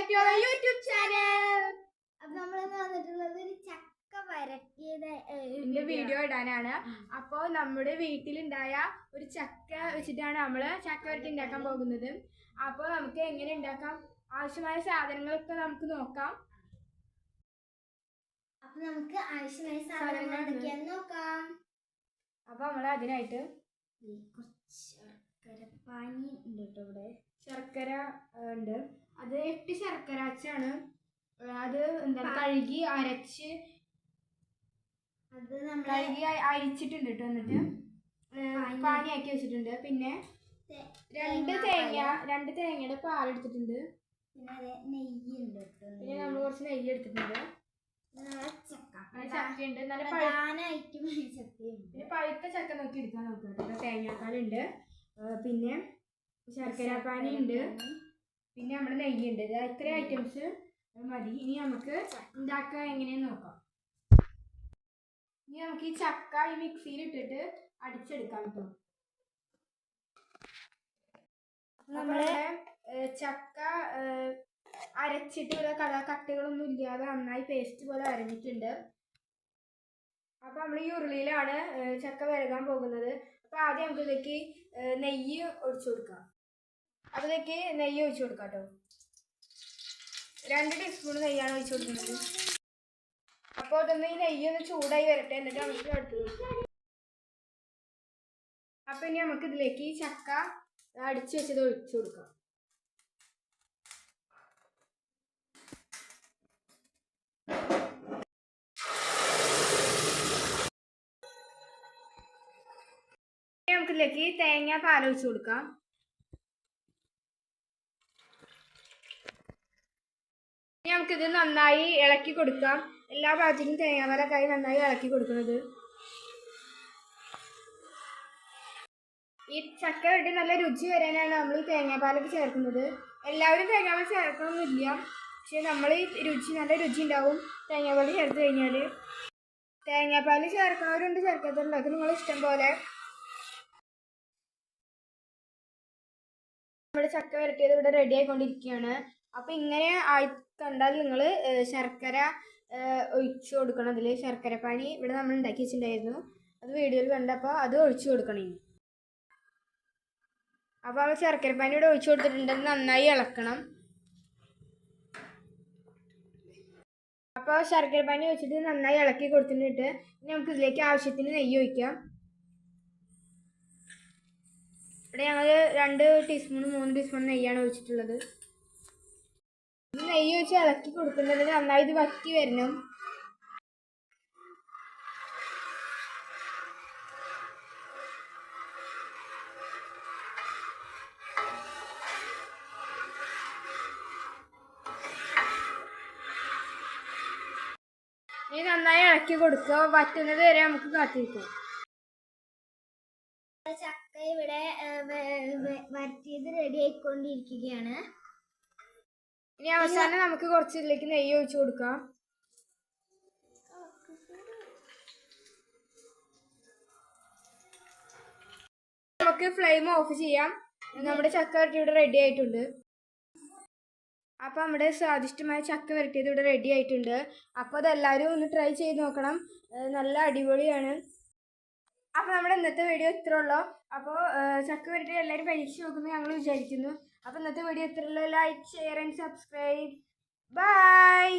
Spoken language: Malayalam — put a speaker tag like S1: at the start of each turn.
S1: Back to our YouTube channel.
S2: അപ്പൊ നമ്മളിന്ന് വന്നിട്ടുള്ളത് ഒരു ചക്ക വരട്ടിയത്
S1: ഇതിന്റെ വീഡിയോ ഇടാനാണ്. അപ്പൊ നമ്മുടെ വീട്ടിലുണ്ടായ ഒരു ചക്ക വെച്ചിട്ടാണ് നമ്മൾ ചക്ക വരട്ടി ഉണ്ടാക്കാൻ പോകുന്നത്. അപ്പോൾ നമുക്ക് എങ്ങനെ ഉണ്ടാക്കാം? ആവശ്യമായ സാധനങ്ങളൊക്കെ നമുക്ക് നോക്കാം.
S2: അപ്പൊ നമുക്ക് ആവശ്യമായ സാധനങ്ങൾ എന്തൊക്കെയാന്ന് നോക്കാം.
S1: അപ്പൊ നമ്മൾ അതിനായിട്ട്
S2: കുറച്ച് ശർക്കര പാനി ഉണ്ട് കേട്ടോ ഇവിടെ?
S1: ശർക്കര ഉണ്ട്. അത് എട്ട് ശർക്കര അച്ചാണ് അത് എന്താ കഴുകി അരച്ച്
S2: അത് നമ്മൾ
S1: കഴുകി അരിച്ചിട്ടുണ്ട് കേട്ടോ എന്നിട്ട്. പാനിയാക്കി വെച്ചിട്ടുണ്ട്. പിന്നെ രണ്ട് തേങ്ങ രണ്ട് തേങ്ങയുടെ പാലെടുത്തിട്ടുണ്ട്.
S2: പിന്നെ അതെ നെയ്യ് ഉണ്ട്
S1: പിന്നെ നമ്മൾ കുറച്ച് നെയ്യ് എടുത്തിട്ടുണ്ട്. നല്ല ചക്കയുണ്ട്. നല്ല പഴു
S2: പ്രധാനമായിട്ടും ചക്കയുണ്ട്.
S1: പിന്നെ പഴുത്ത ചക്ക നോക്കി എടുക്കാൻ നോക്കാം തേങ്ങാപ്പാലുണ്ട്. പിന്നെ ശർക്കര പിന്നെ നമ്മുടെ നെയ്യുണ്ട്. ഇത് ഇത്ര ഐറ്റംസ് മതി. ഇനി നമുക്ക് ഉണ്ടാക്കുക എങ്ങനെയെന്ന് നോക്കാം. ഇനി നമുക്ക് ഈ ചക്ക ഈ മിക്സിയിൽ ഇട്ടിട്ട് അടിച്ചെടുക്കാം കേട്ടോ
S2: നമ്മൾ
S1: നമ്മുടെ ചക്ക അരച്ചിട്ട് ഇവിടെ കട കട്ടകളൊന്നും ഇല്ലാതെ നന്നായി പേസ്റ്റ് പോലെ അരഞ്ഞിട്ടുണ്ട്. അപ്പൊ നമ്മൾ ഈ ഉരുളിയിലാണ് ചക്ക വരകാൻ പോകുന്നത്. അപ്പൊ ആദ്യം നമുക്ക് ഇതിലേക്ക് നെയ്യ് ഒഴിച്ചു കൊടുക്കാം. അതിലേക്ക് നെയ്യ് ഒഴിച്ചു കൊടുക്കാം കേട്ടോ. രണ്ട് ടീസ്പൂൺ നെയ്യാണ് ഒഴിച്ചു കൊടുക്കുന്നത്. അപ്പോൾ അതൊന്ന് ഈ നെയ്യ് ഒന്ന് ചൂടായി വരട്ടെ എന്നിട്ട് നമുക്ക് അടുത്ത്. അപ്പൊ ഇനി നമുക്ക് ഇതിലേക്ക് ഈ ചക്ക അടിച്ചു വെച്ചത് ഒഴിച്ചു കൊടുക്കാം. നമുക്കിതിലേക്ക് തേങ്ങ പാലൊഴിച്ചു കൊടുക്കാം. ഇനി നമുക്കിത് നന്നായി ഇളക്കി കൊടുക്കാം. എല്ലാ ഭാഗത്തിനും തേങ്ങാമരക്കായി നന്നായി ഇളക്കി കൊടുക്കുന്നത്. ഈ ചക്ക വെട്ടി നല്ല രുചി വരാനാണ് നമ്മൾ ഈ തേങ്ങാപ്പാലൊക്കെ ചേർക്കുന്നത്. എല്ലാവരും തേങ്ങാപ്പാൽ ചേർക്കണമെന്നില്ല പക്ഷെ നമ്മൾ ഈ രുചി നല്ല രുചി ഉണ്ടാവും തേങ്ങാപ്പാൽ ചേർത്ത് കഴിഞ്ഞാൽ തേങ്ങാപ്പാൽ ചേർക്കുന്നവരുണ്ട് ചേർക്കാത്തവരുണ്ട്. അത് നിങ്ങൾ ഇഷ്ടം പോലെ. നമ്മുടെ ചക്ക വരട്ടിയത് ഇവിടെ റെഡി ആയിക്കൊണ്ടിരിക്കുകയാണ്. അപ്പം ഇങ്ങനെ ആയി കണ്ടാൽ നിങ്ങൾ ശർക്കര ഒഴിച്ചു കൊടുക്കണം. അതിൽ ശർക്കര പാനി ഇവിടെ നമ്മൾ ഉണ്ടാക്കി വെച്ചിട്ടുണ്ടായിരുന്നു. അത് വീഡിയോയിൽ കണ്ടപ്പോൾ അത് ഒഴിച്ചു കൊടുക്കണം ഇനി. അപ്പോൾ അവൾ ശർക്കര പാനി ഇവിടെ ഒഴിച്ചു കൊടുത്തിട്ടുണ്ട്. നന്നായി ഇളക്കണം. അപ്പോൾ ശർക്കര പാനി വെച്ചിട്ട് നന്നായി ഇളക്കി കൊടുത്തിട്ട് ഇനി നമുക്ക് ഇതിലേക്ക് ആവശ്യത്തിന് നെയ്യ് ഒഴിക്കാം. ഇവിടെ ഞങ്ങൾ രണ്ട് ടീസ്പൂൺ മൂന്ന് ടീസ്പൂൺ നെയ്യാണ് ഒഴിച്ചിട്ടുള്ളത്. നെയ്യ് വെച്ച് ഇളക്കി കൊടുക്കുന്നത് നന്നായി ഇത് വറ്റി വരണം. ഇനി നന്നായി ഇളക്കി കൊടുക്കുക. വറ്റുന്നത് വരെ നമുക്ക് കാത്തിരിക്കാം.
S2: ചക്ക ഇവിടെ ഏഹ്, വെ- വെ- വരട്ടിയത് റെഡി ആയിക്കൊണ്ടിരിക്കുകയാണ്.
S1: ഇനി അവസാനം നമുക്ക് കുറച്ച് ഇതിലേക്ക് നെയ്യ് ഒഴിച്ചു കൊടുക്കാം. നമുക്ക് ഫ്ലെയിം ഓഫ് ചെയ്യാം. നമ്മുടെ ചക്ക വരട്ടി ഇവിടെ റെഡി ആയിട്ടുണ്ട്. അപ്പോൾ നമ്മുടെ സ്വാദിഷ്ടമായ ചക്ക വരട്ടിയത് ഇവിടെ റെഡി ആയിട്ടുണ്ട്. അപ്പോൾ അതെല്ലാവരും ഒന്ന് ട്രൈ ചെയ്ത് നോക്കണം. നല്ല അടിപൊളിയാണ്. അപ്പോൾ നമ്മുടെ ഇന്നത്തെ വീഡിയോ ഇത്ര ഉള്ളൂ. അപ്പോൾ ചക്ക വരട്ടി എല്ലാവരും പരീക്ഷ നോക്കുന്നു ഞങ്ങൾ വിചാരിക്കുന്നു. അപ്പോൾ ഇന്നത്തെ വീഡിയോ ഇത്ര ഉള്ളൂ. Like share and subscribe bye